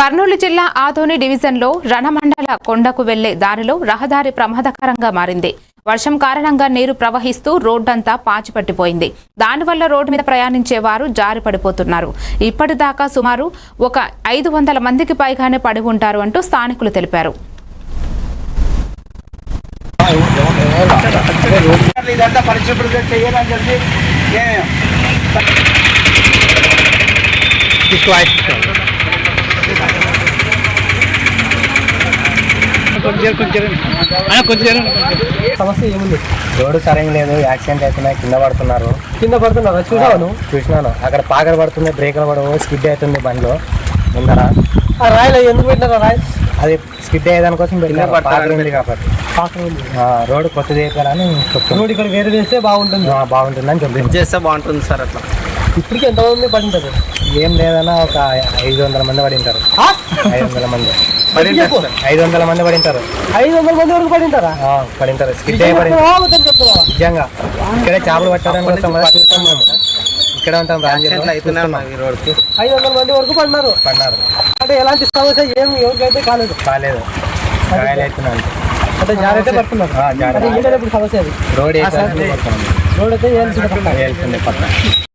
కర్నూలు జిల్లా ఆదోని డివిజన్లో రణమండల కొండకు వెళ్ళే దారిలో రహదారి ప్రమాదకరంగా మారింది. వర్షం కారణంగా నీరు ప్రవహిస్తూ రోడ్డంతా పాచిపట్టిపోయింది. దానివల్ల రోడ్డు మీద ప్రయాణించే వారు జారి పడిపోతున్నారు. ఇప్పటిదాకా సుమారు ఒక ఐదు వందల మందికి పైగానే పడి ఉంటారు అంటూ స్థానికులు తెలిపారు. ఇదంతా పరిశుభ్రత చెప్పి సమస్య ఏముంది? రోడ్డు సరైన లేదు యాక్సిడెంట్ అవుతున్నాయి కింద పడుతున్నారు. కింద పడుతున్నారా? చూసావా నువ్వు చూసినాను. అక్కడ పాకలు పడుతుంది బ్రేకులు పడవు స్కిడ్ అవుతుంది బండిలో. ముందర. ఆ రాయిలో ఎందుకు పెట్టినారా రాయి అది స్కిడ్ అయ్యేదానికోసం ఉంది కాబట్టి. పాకం ఉంది. ఆ, రోడ్డు కొత్తది చెప్తున్నాను. రోడ్ ఇక్కడ వేరే వేస్తే బాగుంటుంది. ఆ, బాగుంటుందని చెప్పింది చేస్తే బాగుంటుంది సార్ అట్లా. ఇప్పటికి ఎంతమంది పడింటది ఏం లేదన్నా ఒక ఐదు వందల మంది పడి ఉంటారు ఆ? ఐదు వందల మంది. ఐదు వందల మంది పడి ఉంటారు ఐదు వందల మంది వరకు పడింటారా? ఆ, పడి ఉంటారు స్కిడ్ అయ్యి పడి చెప్తున్నావా? అబద్ధం చెప్తున్నావా నిజంగా. ఇక్కడే చేపలు పట్టడానికి చూస్తాం మేము. ఇక్కడే ఉంటాం రోడ్కి ఐదు వందల మంది వరకు పడినారు. పడినారు. అంటే ఎలాంటి సమస్య ఏమి ఎవరికైతే కాలేదు. కాలేదు. అంటే జాగ్రత్త. పడుతున్నారు సమస్య అది? రోడ్. రోడ్ అయితే ఏం పక్కన.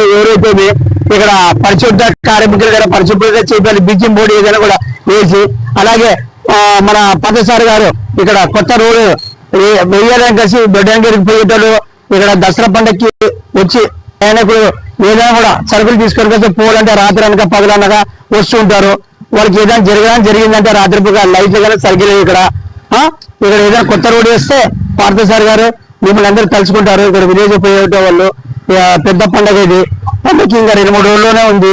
ఎవరైతే ఇక్కడ పరిశుద్ధ కార్మికులు కూడా పరిశుభ్రత చేయాలి బీచింగ్ బోర్డు ఏదైనా కూడా వేసి అలాగే ఆ, మన పదసారి గారు ఇక్కడ కొత్త రోడ్డు వే- కలిసి దొడ్డంగిరికి పోయేటోళ్ళు ఇక్కడ దసరా పండగకి వచ్చి ప్రయాణికులు ఏదైనా కూడా సరుకులు తీసుకొని కలిసి పోవాలంటే రాత్రి అనక పగలనగా వస్తుంటారు వాళ్ళకి ఏదైనా జరగడం జరిగిందంటే రాత్రిపూట లైట్లు కానీ సరిగ్గా ఇక్కడ ఆ? ఇక్కడ ఏదైనా కొత్త రోడ్ వేస్తే పార్థసారి గారు మిమ్మల్ని అందరూ తలుచుకుంటారు. ఇక్కడ విలేజ్ పోయే వాళ్ళు. పెద్ద పండగ ఇది. పండగకి ఇంకా రెండు మూడు రోజుల్లోనే ఉంది.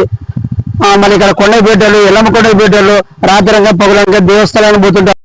ఆ, మళ్ళీ ఇక్కడ కొండ పెట్టాలు ఎల్లమ్మ కొండ పెట్టాలు రాత్రంగా పగులంగా దేవస్థానానికి పోతుంటారు.